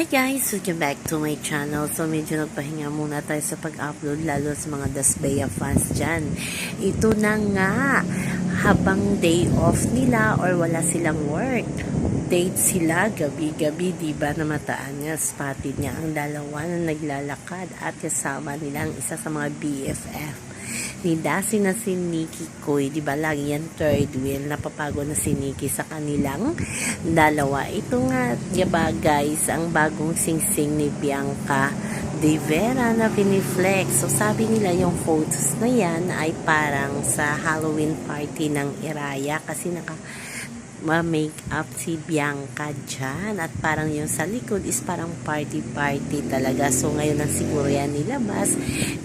Hi guys! Welcome back to my channel. So medyo nagpahinga muna tayo sa pag-upload lalo sa mga Dasbaya fans dyan. Ito na nga, habang day off nila or wala silang work. Date sila gabi-gabi, di ba namataan nga spotted niya ang dalawa na naglalakad at kasama nila ang isa sa mga BFF ni Dasi na si Nikki Koy, di ba lagi yan third wheel, napapago na si Nikki sa kanilang dalawa. Ito nga, di ba guys, ang bagong sing-sing ni Bianca De Vera na piniflex. So sabi nila yung photos na yan ay parang sa Halloween party ng Iraya kasi naka ma-make up si Bianca dyan. At parang yung sa likod is parang party-party talaga. So, ngayon lang siguro yan nilabas.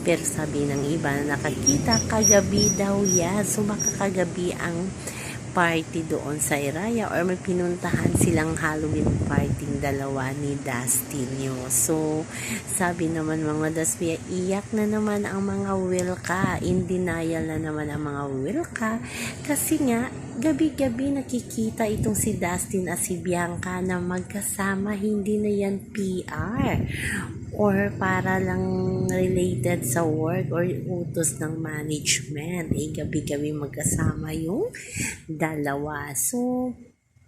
Pero sabi ng iba na nakakita, kagabi daw yan. So, makakagabi ang party doon sa Iraya or may pinuntahan silang Halloween party dalawa ni Dustin nyo. So, sabi naman mga Dasbia, iyak na naman ang mga Wilka. In denial na naman ang mga Wilka. Kasi nga, gabi-gabi nakikita itong si Dustin at si Bianca na magkasama. Hindi na yan PR or para lang related sa work or utos ng management. Eh, gabi-gabi magkasama yung dalawa. So,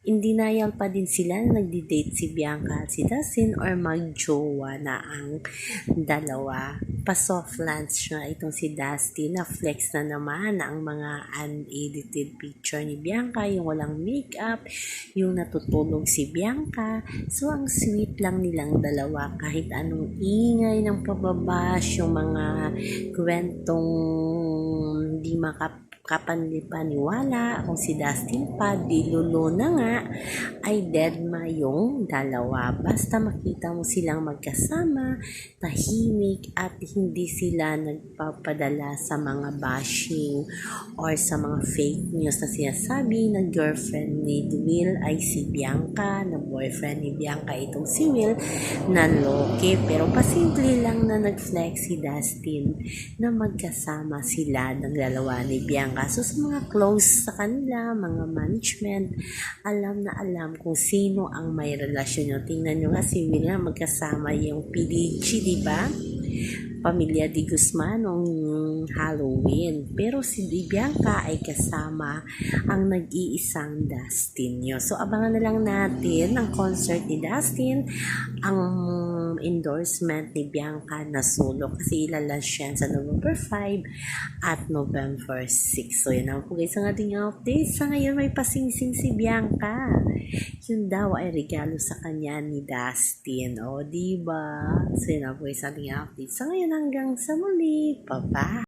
in denial pa din sila na nagdi-date si Bianca at si Dustin or magjowa na ang dalawa. Pa-soft launch na itong si Dustin na flex na naman ang mga unedited picture ni Bianca, yung walang makeup, yung natutulog si Bianca. So, ang sweet lang nilang dalawa kahit anong ingay ng pababash, yung mga kwentong di makap kapanlipaniwala kung si Dustin pa, di lulo na nga, ay dead ma yung dalawa. Basta makita mo silang magkasama, tahimik, at hindi sila nagpapadala sa mga bashing or sa mga fake news na sinasabi na girlfriend ni Will ay si Bianca, na boyfriend ni Bianca itong si Will, na loke. Pero pasimple lang na nag-flex si Dustin na magkasama sila ng dalawa ni Bianca. So, sa mga close sa kanila, mga management, alam na alam kung sino ang may relasyon nyo. Tingnan nyo nga si Will nga magkasama yung PDG, di ba? Pamilya Di Guzman Halloween. Pero si Bianca ay kasama ang nag-iisang Dustin nyo. So, abangan na lang natin ang concert ni Dustin, ang endorsement ni Bianca na solo kasi ilalas siya sa November 5 at November 6. So, yun ang po guys ang ating update. Sa ngayon, may pasingsing si Bianca. Yun daw ay regalo sa kanya ni Dustin. O, diba? So, yun ang po guys ang ating update. Sa ngayon, hanggang sa muli. Bye-bye!